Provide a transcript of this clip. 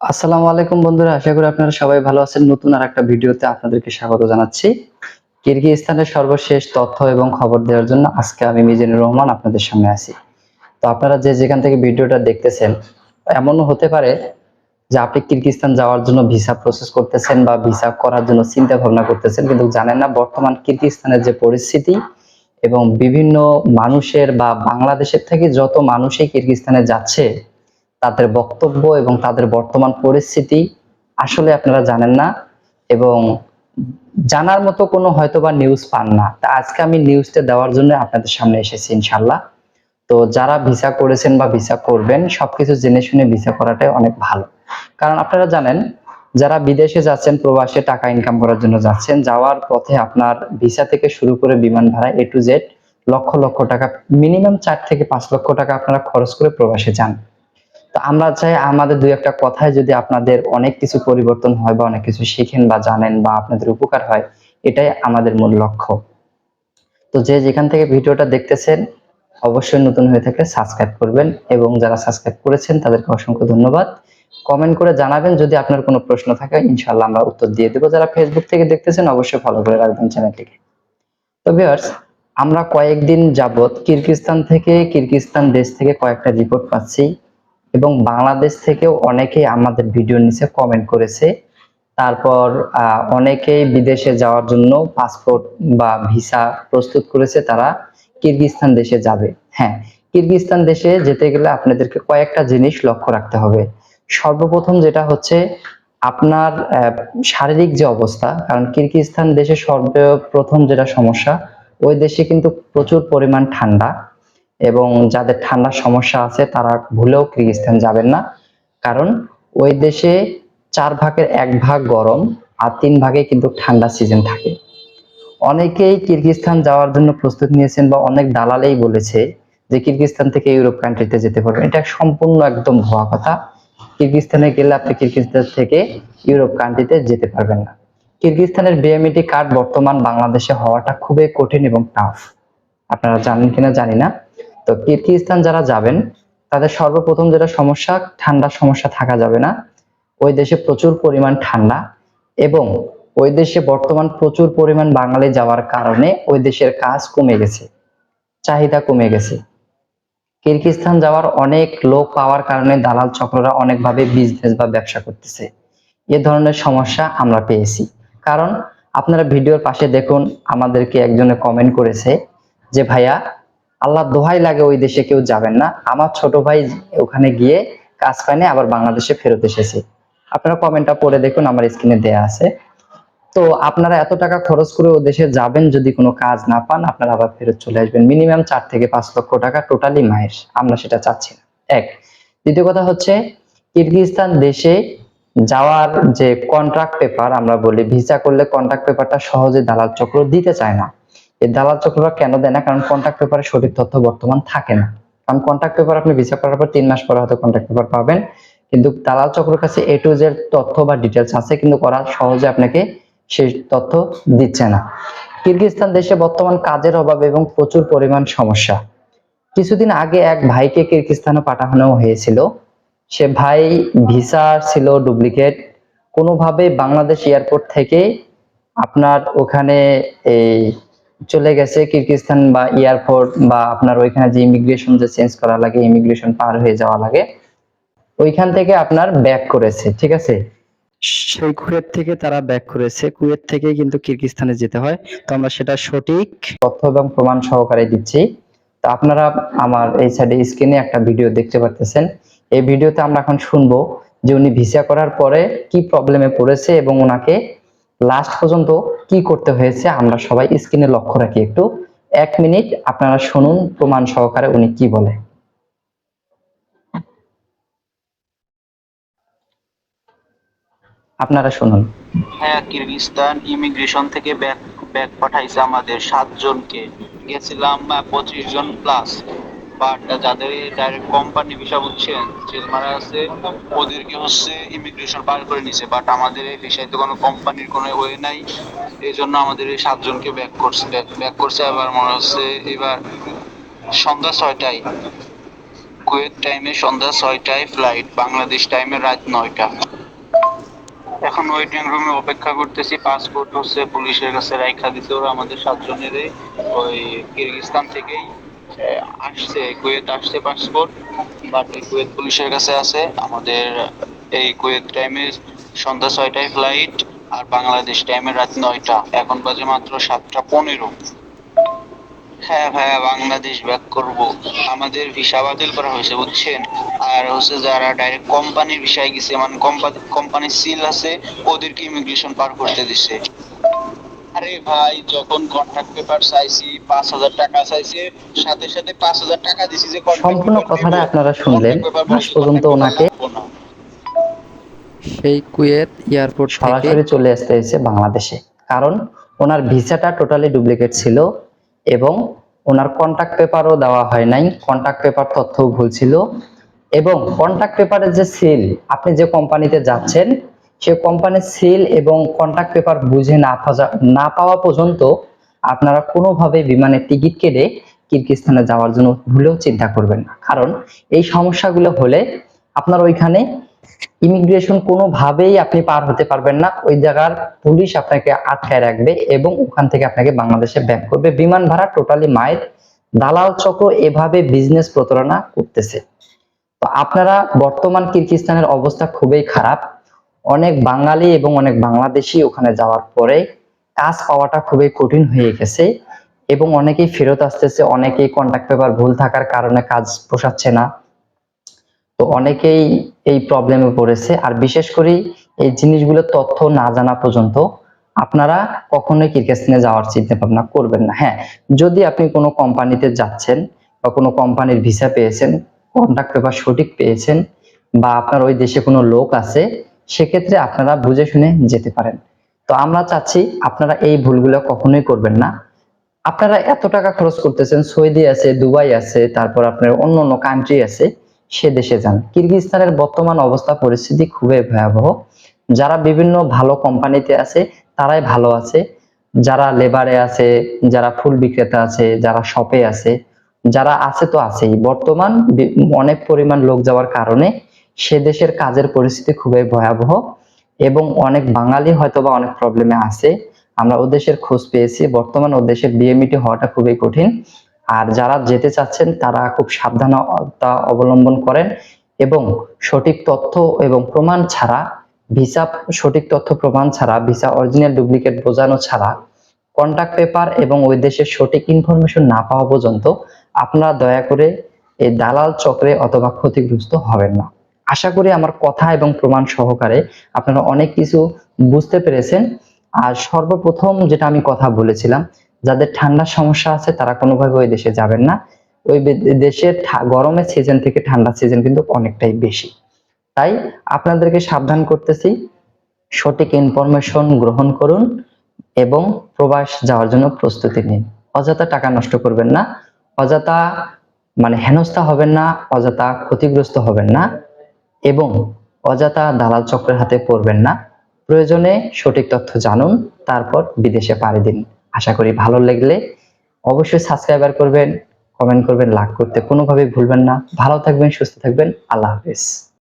আসসালামু আলাইকুম বন্ধুরা, আশা করি আপনারা সবাই ভালো আছেন। নতুন আর একটা ভিডিওতে আপনাদেরকে স্বাগত জানাচ্ছি। কিরগিজস্তানের সর্বশেষ তথ্য এবং খবর দেওয়ার জন্য আজকে আমি মিজানুর রহমান আপনাদের সামনে আছি। তো আপনারা যে যেখান থেকে ভিডিওটা দেখতেছেন, এমনও হতে পারে যে আপনি কিরগিজস্তান যাওয়ার জন্য ভিসা প্রসেস করতেছেন বা ভিসা করার জন্য চিন্তা ভাবনা করতেছেন, কিন্তু জানেন না বর্তমান কিরগিজস্তানের যে পরিস্থিতি এবং বিভিন্ন মানুষের বা বাংলাদেশের থেকে যত মানুষই কিরগিজস্তানে যাচ্ছে তাদের বক্তব্য এবং তাদের বর্তমান পরিস্থিতি আসলে আপনারা জানেন না এবং জানার মতো কোনো হয়তো বা নিউজ পান না। তা আজকে আমি নিউজটা দেওয়ার জন্য আপনাদের সামনে এসেছি ইনশাল্লাহ তো যারা ভিসা করেছেন বা ভিসা করবেন, সবকিছু জেনে শুনে ভিসা করাটাই অনেক ভালো। কারণ আপনারা জানেন, যারা বিদেশে যাচ্ছেন, প্রবাসে টাকা ইনকাম করার জন্য যাচ্ছেন, যাওয়ার পথে আপনার ভিসা থেকে শুরু করে বিমান ভাড়া এ টু জেড লক্ষ লক্ষ টাকা মিনিমাম চার থেকে পাঁচ লক্ষ টাকা আপনারা খরচ করে প্রবাসে যান। তো আমরা চাই আমাদের দুই একটা কথায় যদি আপনাদের অনেক কিছু পরিবর্তন হয় বা অনেক কিছু শিখেন বা জানেন বা আপনাদের উপকার হয়, এটাই আমাদের মূল লক্ষ্য। তো যে যেখান থেকে ভিডিওটা দেখতেছেন, অবশ্যই নতুন হয়ে থাকলে সাবস্ক্রাইব করবেন এবং যারা সাবস্ক্রাইব করেছেন তাদেরকে অসংখ্য ধন্যবাদ। কমেন্ট করে জানাবেন যদি আপনার কোনো প্রশ্ন থাকে ইনশাল্লাহ আমরা উত্তর দিয়ে দেবো। যারা ফেসবুক থেকে দেখতেছেন, অবশ্যই ফলো করে রাখবেন চ্যানেলটিকে। তো ভিউয়ার্স আমরা কয়েকদিন যাবত কিরগিজস্তান থেকে, কিরগিজস্তান দেশ থেকে কয়েকটা রিপোর্ট পাচ্ছি। এবং বাংলাদেশ থেকেও অনেকেই আমাদের ভিডিও নিচে কমেন্ট করেছে। তারপর অনেকেই বিদেশে যাওয়ার জন্য পাসপোর্ট বা ভিসা প্রস্তুত করেছে তারা। কিরগিজস্তান দেশে যাবে। হ্যাঁ কিরগিজস্তান দেশে যেতে গেলে আপনাদেরকে কয়েকটা জিনিস লক্ষ্য রাখতে হবে। সর্বপ্রথম যেটা হচ্ছে, আপনার শারীরিক যে অবস্থা, কারণ কিরগিজস্তান দেশে সর্বপ্রথম যেটা সমস্যা, ওই দেশে কিন্তু প্রচুর পরিমাণ ঠান্ডা। এবং যাদের ঠান্ডার সমস্যা আছে, তারা ভুলেও কিরগিজস্তান যাবেন না। কারণ ওই দেশে চার ভাগের এক ভাগ গরম আর তিন ভাগে কিন্তু ঠান্ডা সিজন থাকে। অনেকেই কিরগিজস্তান যাওয়ার জন্য প্রস্তুত নিয়েছেন বা অনেক দালালেই বলেছে যে কিরগিজস্তান থেকে ইউরোপ কান্ট্রিতে যেতে পারবেন। এটা সম্পূর্ণ একদম ভুয়া কথা। কিরগিজস্তানে গেলে আপনি কিরগিজস্তান থেকে ইউরোপ কান্ট্রিতে যেতে পারবেন না। কিরগিজস্তানের বিএমইটি কার্ড বর্তমান বাংলাদেশে হওয়াটা খুবই কঠিন এবং টাফ আপনারা জানেন কিনা জানি না। তো কিরগিজস্তান যারা যাবেন, তাদের সর্বপ্রথম যেটা সমস্যা, ঠান্ডার সমস্যা থাকা যাবে না। ওই দেশে প্রচুর পরিমাণ ঠান্ডা এবং ওই দেশে বর্তমান প্রচুর পরিমাণ বাঙালি যাওয়ার কারণে ওই দেশের কাজ কমে গেছে, চাহিদা কমে গেছে। কিরগিজস্তান যাওয়ার অনেক লোক পাওয়ার কারণে দালাল চক্ররা অনেকভাবে বিজনেস বা ব্যবসা করতেছে। এ ধরনের সমস্যা আমরা পেয়েছি। কারণ আপনারা ভিডিওর পাশে দেখুন, আমাদেরকে একজনে কমেন্ট করেছে যে, ভাইয়া আল্লাহ দোহাই লাগে ওই দেশে কেউ যাবেন না। আমার ছোট ভাই ওখানে গিয়ে কাজ পায়নি আবার বাংলাদেশে ফেরত এসেছে। আপনারা কমেন্টটা পড়ে দেখুন, আমার স্ক্রিনে দেয়া আছে। তো আপনারা এত টাকা খরচ করে ও দেশে যাবেন যদি কোনো কাজ না পান, আপনারা আবার ফেরত চলে আসবেন। মিনিমাম চার থেকে পাঁচ লক্ষ টাকা টোটালি মায়ের। আমরা সেটা চাচ্ছি না। এক। দ্বিতীয় কথা হচ্ছে, কিরগিজস্তান দেশে যাওয়ার যে কন্ট্রাক্ট পেপার আমরা বলি ভিসা করলে কন্ট্রাক্ট পেপারটা সহজে দালাল চক্র দিতে চায় না। এই দালাল চক্ররা কেন দেয় না? কারণ কন্ট্রাক্ট পেপারে সঠিক তথ্য বর্তমান থাকে না। কারণ কন্ট্রাক্ট পেপার আপনি ভিসা করার পর তিন মাস পরে হয়তো কন্ট্রাক্ট পেপার পাবেন। কিন্তু দালাল চক্রের কাছে এ টু জেড তথ্য বা ডিটেলস আছে, কিন্তু করা সহজে আপনাকে সেই তথ্য দিচ্ছে না। কিরগিজস্তান দেশে বর্তমান কাজের অভাব এবং প্রচুর পরিমাণ সমস্যা। কিছুদিন আগে এক ভাইকে কিরগিজস্তানে পাঠানো হয়েছিল। সে ভাই ভিসা ছিল ডুপ্লিকেট। কোনোভাবে বাংলাদেশ এয়ারপোর্ট থেকে আপনার ওখানে এই চলে গেছে কিরগিজস্তান বা এয়ারপোর্ট বা আপনার ওইখানে যে ইমিগ্রেশন যে চেঞ্জ করা লাগে ইমিগ্রেশন পার হয়ে যাওয়া লাগে ওইখান থেকে আপনার ব্যাক করেছে ঠিক আছে? সেই কুয়েত থেকে তারা ব্যাক করেছে। কুয়েত থেকে কিন্তু কিরগিজস্তানে যেতে হয়। তো আমরা সেটা সঠিক তথ্য এবং প্রমাণ সহকারে দিচ্ছি। তো আপনারা আমার এই সাইডে স্ক্রিনে একটা ভিডিও দেখতে পারতেছেন। এই ভিডিওতে আমরা এখন শুনব যে উনি ভিসা করার পরে কি প্রবলেমে পড়েছে এবং ওনাকে লাস্ট পর্যন্ত কি করতে হয়েছে আমরা সবাই স্ক্রিনে লক্ষ্য রাখি একটু। এক মিনিট আপনারা শুনুন প্রমাণ সহকারে উনি কি বলে। আপনারা শুনুন। হ্যাঁ কিরগিজস্তান ইমিগ্রেশন থেকে ব্যাগ ব্যাগ পাঠাইছে আমাদের সাতজনকে। গেছিলাম পঁচিশ জন প্লাস বাট যাদের ডাইরেক্ট কোম্পানি ভিসা বুঝছেন জেল মারা আছে, ওদেরকে হচ্ছে ইমিগ্রেশন পার করে নিছে। বাট আমাদের এই ভিসায় তো কোনো কোম্পানির কোনো ওয়ে নাই। এই জন্য আমাদের এই সাতজনকে ব্যাক করছে ব্যাক করছে। আবার মনে হচ্ছে এবার সন্ধ্যা ছয়টায়, কুয়েত টাইমে সন্ধ্যা ছয়টায় ফ্লাইট বাংলাদেশ টাইমে রাত নয়টা। এখন ওয়েটিং রুমে অপেক্ষা করতেছি। পাসপোর্ট হচ্ছে পুলিশের কাছে রাইখা দিতে। ওরা আমাদের সাতজনের ওই কিরগিস্তান থেকেই আসছে কুয়েত আসছে পাসপোর্ট বাট কুয়েত পুলিশের কাছে আছে। আমাদের এই কুয়েত টাইমে সন্ধ্যা ছয়টায় ফ্লাইট আর বাংলাদেশ টাইমে রাত নয়টা। এখন বাজে মাত্র সাতটা পনেরো। হ্যাঁ ভাইয়া, বাংলাদেশ ব্যাক করব। আমাদের ভিসা বাতিল করা হয়েছে, বুঝছেন? আর হচ্ছে যারা ডাইরেক্ট কোম্পানির ভিসায় গেছে মানে কোম্পানি কোম্পানির সিল আছে, ওদেরকে ইমিগ্রেশন পার করতে দিছে। আরে ভাই যখন কন্ট্রাক্ট পেপার চাইছি পাঁচ হাজার টাকা চাইছে সাথে সাথে পাঁচ হাজার টাকা দিছি যে সম্পূর্ণ কথাটা আপনারা শুনলেন বলছে পর্যন্ত ওনাকে। সেই কুয়েত এয়ারপোর্ট থেকে সরাসরি চলে আসতে হয়েছে বাংলাদেশে কারণ ওনার ভিসাটা টোটালি ডুপ্লিকেট ছিল এবং ওনার কন্টাক্ট পেপারও দেওয়া হয় নাই কন্টাক্ট পেপার তথ্যও ভুল ছিল এবং কন্টাক্ট পেপারের যে সিল আপনি যে কোম্পানিতে যাচ্ছেন সে কোম্পানির সেল এবং কন্টাক্ট পেপার বুঝে না পাওয়া না পাওয়া পর্যন্ত আপনারা কোনোভাবে বিমানের টিকিট কেটে কিরগিস্তানে যাওয়ার জন্য ভুলেও চিন্তা করবেন না। কারণ এই সমস্যাগুলো হলে আপনার ওইখানে ইমিগ্রেশন কোনোভাবেই আপনি পার হতে পারবেন না। ওই জায়গার পুলিশ আপনাকে আটকায় রাখবে এবং ওখান থেকে আপনাকে বাংলাদেশে ব্যাক করবে। বিমান ভাড়া টোটালি মায়ের দালাল চক্র এভাবে বিজনেস প্রতারণা করতেছে। তো আপনারা বর্তমান কিরগিস্তানের অবস্থা খুবই খারাপ। অনেক বাঙালি এবং অনেক বাংলাদেশি ওখানে যাওয়ার পরে কাজ পাওয়াটা খুবই কঠিন হয়ে গেছে এবং অনেকেই ফেরত আসতেছে, অনেকেই কন্ট্যাক্ট পেপার ভুল থাকার কারণে কাজ পোষাচ্ছে না। তো অনেকেই এই প্রবলেমে পড়েছে। আর বিশেষ করে এই জিনিসগুলোর তথ্য না জানা পর্যন্ত আপনারা কখনোই কিরগিস্তানে যাওয়ার চিন্তা ভাবনা করবেন না। হ্যাঁ যদি আপনি কোনো কোম্পানিতে যাচ্ছেন বা কোনো কোম্পানির ভিসা পেয়েছেন কন্ট্যাক্ট পেপার সঠিক পেয়েছেন বা আপনার ওই দেশে কোনো লোক আছে সেক্ষেত্রে আপনারা বুঝে শুনে যেতে পারেন। তো আমরা চাচ্ছি আপনারা এই ভুলগুলো কখনোই করবেন না। আপনারা এত টাকা খরচ করতেছেন, সৌদি আছে, দুবাই আছে, তারপর আপনার অন্য অন্য কান্ট্রি আছে, সে দেশে যান। কিরগিজস্তানের বর্তমান অবস্থা, পরিস্থিতি খুবই ভয়াবহ। যারা বিভিন্ন ভালো কোম্পানিতে আছে, তারাই ভালো আছে। যারা লেবারে আছে, যারা ফুল বিক্রেতা আছে, যারা শপে আছে, যারা আছে তো আছেই। বর্তমান অনেক পরিমাণ লোক যাওয়ার কারণে সে দেশের কাজের পরিস্থিতি খুবই ভয়াবহ এবং অনেক বাঙালি হয়তোবা অনেক প্রবলেমে আছে। আমরা ও দেশের খোঁজ পেয়েছি। বর্তমান ও দেশের বিএমইটি হওয়াটা খুবই কঠিন। আর যারা যেতে চাচ্ছেন, তারা খুব সাবধানতা অবলম্বন করেন এবং সঠিক তথ্য এবং প্রমাণ ছাড়া, ভিসা, সঠিক তথ্য প্রমাণ ছাড়া, ভিসা অরিজিনাল ডুপ্লিকেট বোঝানো ছাড়া কন্টাক্ট পেপার এবং ওই দেশের সঠিক ইনফরমেশন না পাওয়া পর্যন্ত আপনারা দয়া করে এই দালাল চক্রে অথবা ক্ষতিগ্রস্ত হবেন না। আশা করি আমার কথা এবং প্রমাণ সহকারে আপনারা অনেক কিছু বুঝতে পেরেছেন। আর সর্বপ্রথম যেটা আমি কথা বলেছিলাম, যাদের ঠান্ডার সমস্যা আছে তারা কোনোভাবে ওই দেশে যাবেন না। ওই দেশের গরমের সিজন থেকে ঠান্ডার সিজন কিন্তু অনেকটাই বেশি। তাই আপনাদেরকে সাবধান করতেছি, সঠিক ইনফরমেশন গ্রহণ করুন এবং প্রবাস যাওয়ার জন্য প্রস্তুতি নিন। অযথা টাকা নষ্ট করবেন না, অযথা মানে হেনস্থা হবেন না, অযথা ক্ষতিগ্রস্ত হবেন না। এবং অযথা দালাল চক্রের হাতে পড়বেন না। প্রয়োজনে সঠিক তথ্য জানুন, তারপর বিদেশে পাড়ি দিন। আশা করি ভালো লাগলে অবশ্যই সাবস্ক্রাইবার করবেন, কমেন্ট করবেন লাভ করতে কোনোভাবেই ভুলবেন না। ভালো থাকবেন, সুস্থ থাকবেন। আল্লাহ হাফেজ।